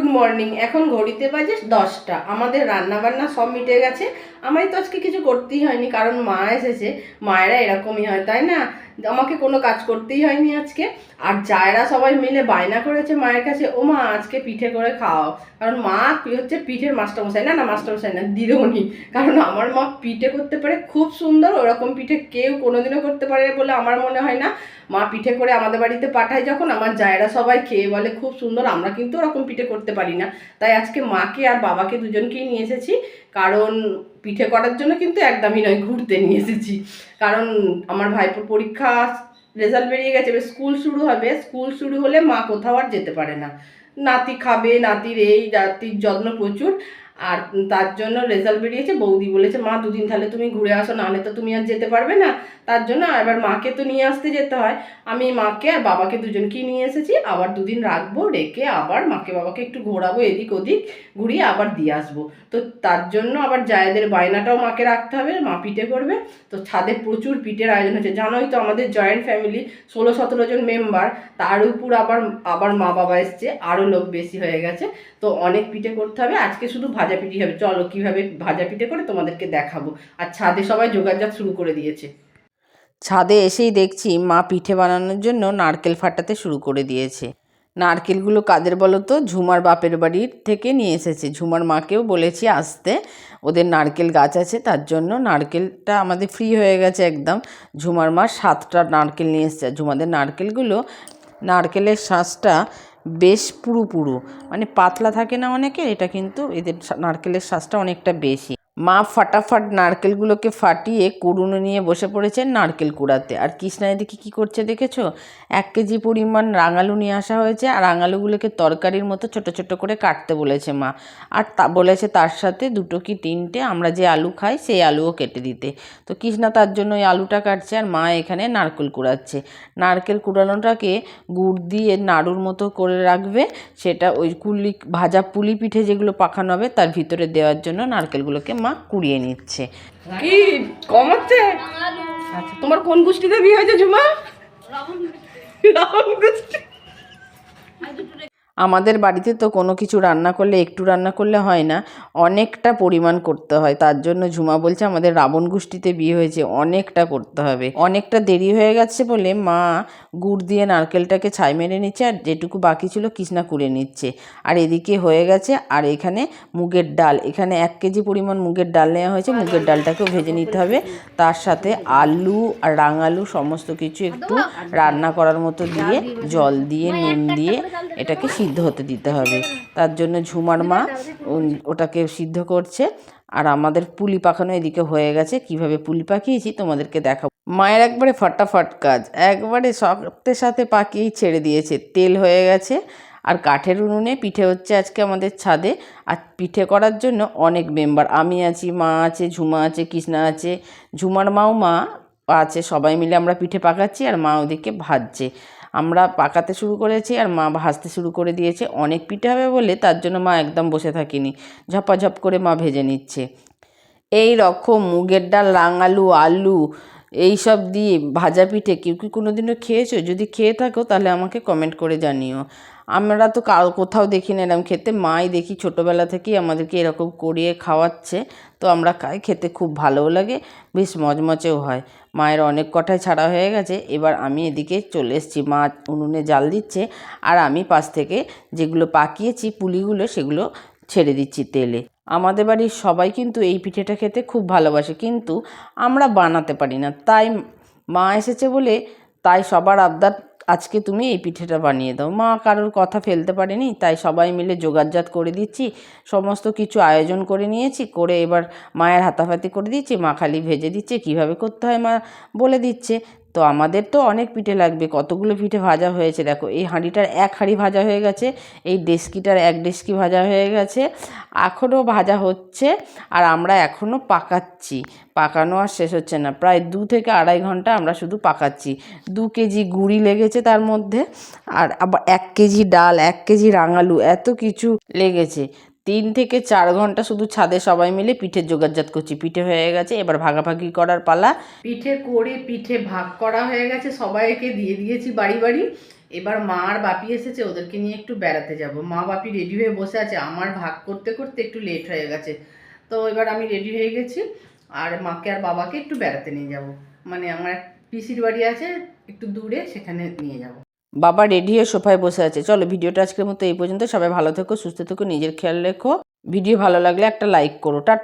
Good morning. এখন ঘড়িতে বাজে দশটা। আমাদের রান্না বান্না সব মিটে গেছে। আমায় তো আজকে কিছু করতেই হয়নি, কারণ মা এসেছে। মায়েরা এরকমই হয়, তাই না? আমাকে কোনো কাজ করতেই হয়নি আজকে। আর জায়রা সবাই মিলে বায়না করেছে মায়ের কাছে, ও মা, আজকে পিঠে করে খাও। কারণ মা হচ্ছে, পিঠের মাস্টারমশাই না না, মাস্টারমশাই না, দিদিমণি। কারণ আমার মা পিঠে করতে পারে, খুব সুন্দর, ওরকম পিঠে কেউ কোনোদিনও করতে পারে বলে আমার মনে হয় না। মা পিঠে করে আমাদের বাড়িতে পাঠায় যখন, আমার জায়রা সবাই খেয়ে বলে, খুব সুন্দর, আমরা কিন্তু ওরকম পিঠে করতে পারি না। তাই আজকে মাকে আর বাবাকে দুজনকেই নিয়ে এসেছি। কারণ পিঠে করার জন্য কিন্তু একদমই নয়, ঘুরতে নিয়ে এসেছি। কারণ আমার ভাইপোর পরীক্ষা রেজাল্ট বেরিয়ে গেছে, এবার স্কুল শুরু হবে। স্কুল শুরু হলে মা কোথাও আর যেতে পারে না। নাতি খাবে, নাতির এই, নাতির যত্ন প্রচুর। আর তার জন্য রেজাল্ট বেরিয়েছে, বৌদি বলেছে, মা, দুদিন তাহলে তুমি ঘুরে আসো, নাহলে তো তুমি আর যেতে পারবে না। তার জন্য এবার মাকে তো নিয়ে আসতে যেতে হয়। আমি মাকে আর বাবাকে দুজনকেই নিয়ে এসেছি। আবার দুদিন রাখব, রেখে আবার মাকে বাবাকে একটু ঘোরাবো, এদিক ওদিক ঘুরিয়ে আবার দিয়ে আসব। তো তার জন্য আবার জায়েদের বায়নাটাও মাকে রাখতে হবে, মা পিঠে করবে। তো ছাদে প্রচুর পিঠের আয়োজন হচ্ছে। জানোই তো আমাদের জয়েন্ট ফ্যামিলি, ষোলো সতেরো জন মেম্বার, তার উপর আবার আবার মা বাবা এসছে আরও লোক বেশি হয়ে গেছে। তো অনেক পিঠে করতে হবে। আজকে শুধু ভাজা পিঠি হবে। চলো কীভাবে ভাজা পিঠে করে তোমাদেরকে দেখাবো। আর ছাদে সবাই যোগাযোগ শুরু করে দিয়েছে। ছাদে এসেই দেখছি মা পিঠে বানানোর জন্য নারকেল ফাটাতে শুরু করে দিয়েছে। নারকেলগুলো কাদের বলো তো? ঝুমার বাপের বাড়ির থেকে নিয়ে এসেছে। ঝুমার মাকেও বলেছি আসতে। ওদের নারকেল গাছ আছে, তার জন্য নারকেলটা আমাদের ফ্রি হয়ে গেছে একদম। ঝুমার মা সাতটা নারকেল নিয়ে এসেছে। ঝুমাদের নারকেলগুলো নারকেলের শ্বাসটা বেশ পুরো পুরু। মানে পাতলা থাকে না অনেকে এটা কিন্তু এদের নারকেলের শ্বাসটা অনেকটা বেশি। মা ফাটাফাট নারকেলগুলোকে ফাটিয়ে কুড়ুনো নিয়ে বসে পড়েছেন নারকেল কুড়াতে। আর কৃষ্ণা এদিকে কী করছে দেখেছ? এক কেজি পরিমাণ রাঙালু নিয়ে আসা হয়েছে আর রাঙালুগুলোকে তরকারির মতো ছোট ছোট করে কাটতে বলেছে মা। আর তা বলেছে তার সাথে দুটো কি তিনটে? আমরা যে আলু খাই সেই আলুও কেটে দিতে। তো কৃষ্ণা তার জন্য ওই আলুটা কাটছে আর মা এখানে নারকেল কুড়াচ্ছে। নারকেল কুড়ানোটাকে গুড় দিয়ে নাড়ুর মতো করে রাখবে। সেটা ওই কুলি ভাজা পুলি পিঠে যেগুলো পাখানো হবে তার ভিতরে দেওয়ার জন্য নারকেলগুলোকে মা কুড়িয়ে নিচ্ছে। কি? কমাচ্ছে? আচ্ছা তোমার কোন গোষ্ঠীতে বিয়ে হয়েছে ঝুমা? রাহুল গোষ্ঠী। আমাদের বাড়িতে তো কোনো কিছু রান্না করলে একটু রান্না করলে হয় না। অনেকটা পরিমাণ করতে হয়। তার জন্য ঝুমা বলছে আমাদের রাবণ গোষ্ঠীতে বিয়ে হয়েছে অনেকটা করতে হবে। অনেকটা দেরি হয়ে গেছে বলে মা গুড় দিয়ে নারকেলটাকে ছাই মেরে নিচ্ছে আর যেটুকু বাকি ছিল কৃষ্ণা কুড়ে নিচ্ছে। আর এদিকে হয়ে গেছে আর এখানে মুগের ডাল। এখানে এক কেজি পরিমাণ মুগের ডাল নেওয়া হয়েছে। মুগের ডালটাকেও ভেজে নিতে হবে। তার সাথে আলু আর রাঙালু সমস্ত কিছু একটু রান্না করার মতো দিয়ে জল দিয়ে নুন দিয়ে এটাকে সিদ্ধ হতে দিতে হবে। তার জন্য ঝুমার মা ওটাকে সিদ্ধ করছে। আর আমাদের পুলি পাকানো এদিকে হয়ে গেছে। কীভাবে পুলি পাকিয়েছি তোমাদেরকে দেখাবো। মায়ের একবারে ফটাফট কাজ। একবারে শক্তের সাথে পাকিয়েই ছেড়ে দিয়েছে। তেল হয়ে গেছে। আর কাঠের উনুনে পিঠে হচ্ছে আজকে আমাদের ছাদে। আর পিঠে করার জন্য অনেক মেম্বার। আমি আছি, মা আছে, ঝুমা আছে, কৃষ্ণা আছে। ঝুমার মাও মা আছে। সবাই মিলে আমরা পিঠে পাকাচ্ছি আর মা ওদিকে ভাজছে। আমরা পাকাতে শুরু করেছি আর মা ভাজতে শুরু করে দিয়েছে। অনেক পিঠে হবে বলে তার জন্য মা একদম বসে থাকিনি। ঝপাঝপ করে মা ভেজে নিচ্ছে। এই রকম মুগের ডাল, রাঙালু, আলু এই সব দিয়ে ভাজা পিঠে কেউ কি কোনোদিনও খেয়েছো? যদি খেয়ে থাকো তাহলে আমাকে কমেন্ট করে জানিও। আমরা তো কোথাও দেখি না এরকম খেতে। মাই দেখি ছোটোবেলা থেকেই আমাদেরকে এরকম করিয়ে খাওয়াচ্ছে। তো আমরা খাই, খেতে খুব ভালোও লাগে, বেশ মজমচেও হয়। মায়ের অনেক কটাই ছাড়া হয়ে গেছে। এবার আমি এদিকে চলে এসেছি। মা উনুনে জাল দিচ্ছে আর আমি পাশ থেকে যেগুলো পাকিয়েছি পুলিগুলো সেগুলো ছেড়ে দিচ্ছি তেলে। আমাদের বাড়ির সবাই কিন্তু এই পিঠেটা খেতে খুব ভালোবাসে। কিন্তু আমরা বানাতে পারি না। তাই মা এসেছে বলে তাই সবার আবদার আজকে তুমি এই পিঠেটা বানিয়ে দাও। মা কারোর কথা ফেলতে পারেনি, তাই সবাই মিলে জোগাড়জাত করে দিচ্ছি। সমস্ত কিছু আয়োজন করে নিয়েছি, করে এবার মায়ের হাতাফাতি করে দিচ্ছি, মা খালি ভেজে দিচ্ছে, কীভাবে করতে হয় মা বলে দিচ্ছে। তো আমাদের তো অনেক পিঠে লাগবে, কতগুলো পিঠে ভাজা হয়েছে দেখো, এই হাঁড়িটার এক হাঁড়ি ভাজা হয়ে গেছে, এই ডেস্কিটার এক ডেস্কি ভাজা হয়ে গেছে, এখনও ভাজা হচ্ছে আর আমরা এখনও পাকাচ্ছি, পাকানো আর শেষ হচ্ছে না, প্রায় দু থেকে আড়াই ঘণ্টা আমরা শুধু পাকাচ্ছি, দু কেজি গুড়ি লেগেছে তার মধ্যে আর আবার এক কেজি ডাল, এক কেজি রাঙালু, এত কিছু লেগেছে তিন থেকে চার ঘণ্টা শুধু ছাদে সবাই মিলে পিঠের জোগাড়জাত করছি। পিঠে হয়ে গেছে, এবার ভাগাভাগি করার পালা। পিঠে করে পিঠে ভাগ করা হয়ে গেছে, সবাইকে দিয়ে দিয়েছি বাড়ি বাড়ি। এবার মা আর বাপি এসেছে, ওদেরকে নিয়ে একটু বেড়াতে যাব। মা বাপি রেডি হয়ে বসে আছে, আমার ভাগ করতে করতে একটু লেট হয়ে গেছে। তো এবার আমি রেডি হয়ে গেছি, আর মাকে আর বাবাকে একটু বেড়াতে নিয়ে যাব। মানে আমার পিসির বাড়ি আছে, একটু দূরে, সেখানে নিয়ে যাব। বাবা রেডি হয়ে সোফায় বসে আছে। চলো, ভিডিওটা আজকের মতো এই পর্যন্ত। সবাই ভালো থেকো, সুস্থ থেকো, নিজের খেয়াল রেখো। ভিডিও ভালো লাগলে একটা লাইক করো। টা